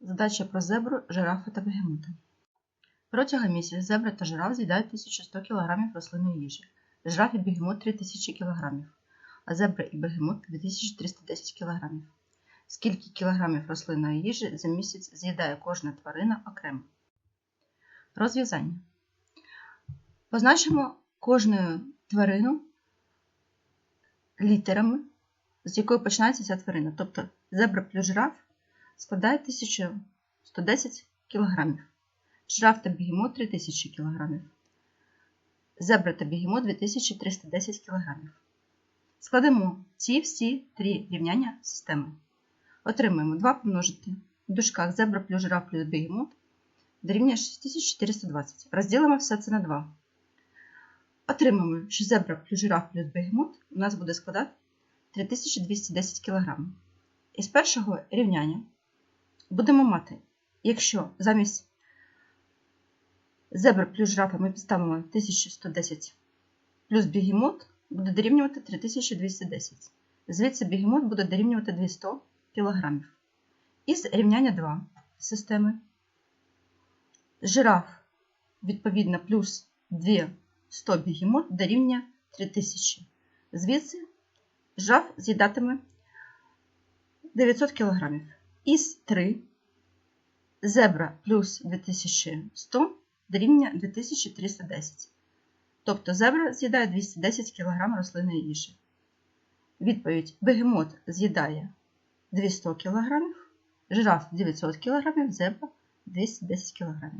Задача про зебру, жирафа та бегемота. Протягом місяця зебра та жираф з'їдають 1100 кг рослинної їжі, жираф і бегемот 3000 кг, а зебра і бегемот 2310 кг. Скільки кілограмів рослинної їжі за місяць з'їдає кожна тварина окремо? Розв'язання. Позначимо кожну тварину літерами, з якої починається ця тварина. Тобто зебра плюс жираф складає 1110 кг. Жираф та бігемот 3000 кг. Зебра та бігемот 2310 кг. Складемо ці всі три рівняння системи. Отримаємо 2 помножити в дужках зебра плюс жираф плюс бігемот дорівнює 6420. Розділимо все це на 2. Отримаємо, що зебра плюс жираф плюс бегемот у нас буде складати 3210 кг. Із першого рівняння будемо мати, якщо замість зебра плюс жирафа ми підставимо 1110 плюс бігемот буде дорівнювати 3210. Звідси бігемот буде дорівнювати 200 кг. Із рівняння 2 системи жираф відповідно плюс 200 бігемот дорівнює 3000. Звідси жираф з'їдатиме 900 кг. Із 3 зебра плюс 2100 дорівнює 2310. Тобто зебра з'їдає 210 кг рослинної їжі. Відповідь: бегемот з'їдає 200 кг, жираф 900 кг, зебра 210 кг.